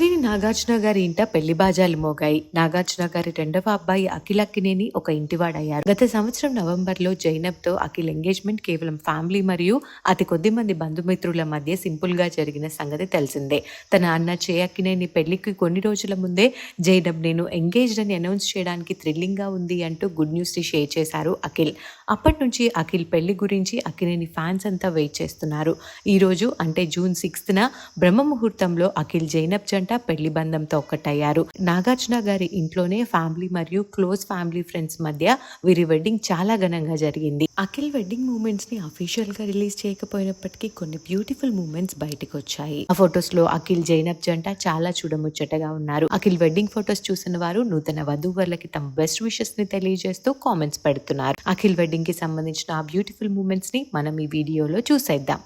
అక్కినేని నాగార్జున గారి ఇంట పెళ్ళి బాజాలు మోగాయి. నాగార్జున గారి రెండవ అబ్బాయి అఖిల్ అక్కినేని ఒక ఇంటివాడయ్యారు. గత సంవత్సరం నవంబర్లో జైనబ్తో అఖిల్ ఎంగేజ్మెంట్ కేవలం ఫ్యామిలీ మరియు అతి కొద్ది మంది బంధుమిత్రుల మధ్య సింపుల్గా జరిగిన సంగతి తెలిసిందే. తన అన్న చే అక్కినేని పెళ్ళికి కొన్ని రోజుల ముందే జైనబ్ నేను ఎంగేజ్డ్ అని అనౌన్స్ చేయడానికి థ్రిల్లింగ్గా ఉంది అంటూ గుడ్ న్యూస్ని షేర్ చేశారు అఖిల్. అప్పటి నుంచి అఖిల్ పెళ్ళి గురించి అక్కినేని ఫ్యాన్స్ అంతా వెయిట్ చేస్తున్నారు. ఈ రోజు అంటే జూన్ సిక్స్త్ బ్రహ్మ ముహూర్తంలో అఖిల్ జైనబ్ జంట పెళ్ళి బంధంతో ఒక్కటయ్యారు. నాగార్జున గారి ఇంట్లోనే ఫ్యామిలీ మరియు క్లోజ్ ఫ్యామిలీ ఫ్రెండ్స్ మధ్య వీరి వెడ్డింగ్ చాలా ఘనంగా జరిగింది. అఖిల్ వెడ్డింగ్ మూమెంట్స్ని అఫీషియల్గా రిలీజ్ చేయకపోయినప్పటికీ కొన్ని బ్యూటిఫుల్ మూమెంట్స్ బయటకు వచ్చాయి ఆ ఫొటోస్లో అఖిల్ జైనబ్ జంట చాలా చూడముచ్చటగా ఉన్నారు. అఖిల్ వెడ్డింగ్ ఫొటోస్ చూసిన వారు నూతన వధూవరులకి తమ బెస్ట్ విషెస్ని తెలియజేస్తూ కామెంట్స్ పెడుతున్నారు. అఖిల్ వెడ్డింగ్కి సంబంధించిన ఆ బ్యూటిఫుల్ మూమెంట్స్ని మనం ఈ వీడియోలో చూసేద్దాం.